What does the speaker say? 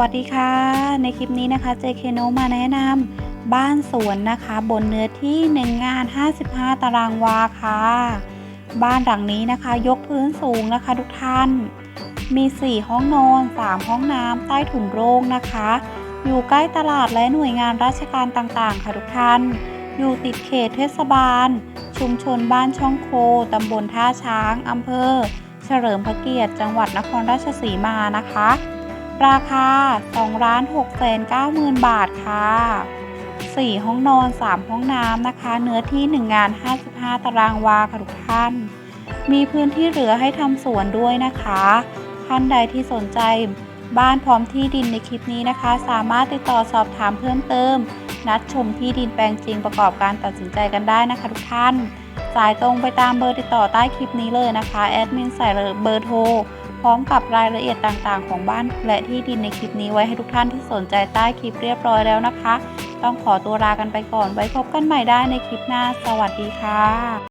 วัสดีค่ะ ในคลิปนี้นะคะ JK n o มาแนะนำบ้านสวนนะคะ บนเนื้อที่ 1 งาน 55 ตารางวาค่ะ บ้านหลังนี้นะคะ ยกพื้นสูงนะคะทุกท่าน มี 4 ห้องนอน 3 ห้องน้ำใต้ถุนโรงนะคะ อยู่ใกล้ตลาดและหน่วยงานราชการต่างๆ ค่ะทุกท่าน อยู่ติดเขตเทศบาล ชุมชนบ้านช่องโคตำบลท่าช้างอำเภอ เฉลิมพระเกียรติ จังหวัดนครราชสีมานะคะ ราคา2ล้าน6แสน9หมื่นบาทค่ะ 4 ห้องนอน 3 ห้องน้ำนะคะ เนื้อที่ 1 งาน 55 ตารางวาค่ะทุกท่าน มีพื้นที่เหลือให้ทำสวนด้วยนะคะ ท่านใดที่สนใจบ้านพร้อมที่ดินในคลิปนี้นะคะ สามารถติดต่อสอบถามเพิ่มเติม นัดชมที่ดินแปลงจริงประกอบการตัดสินใจกันได้นะคะทุกท่าน สายตรงไปตามเบอร์ติดต่อใต้คลิปนี้เลยนะคะ แอดมินใส่เบอร์โทร พร้อมกับรายละเอียดต่างๆ ของบ้านและที่ดินในคลิปนี้ไว้ให้ทุกท่านที่สนใจใต้คลิปเรียบร้อยแล้วนะคะ ต้องขอตัวลากันไปก่อนไว้พบกันใหม่ได้ในคลิปหน้า สวัสดีค่ะ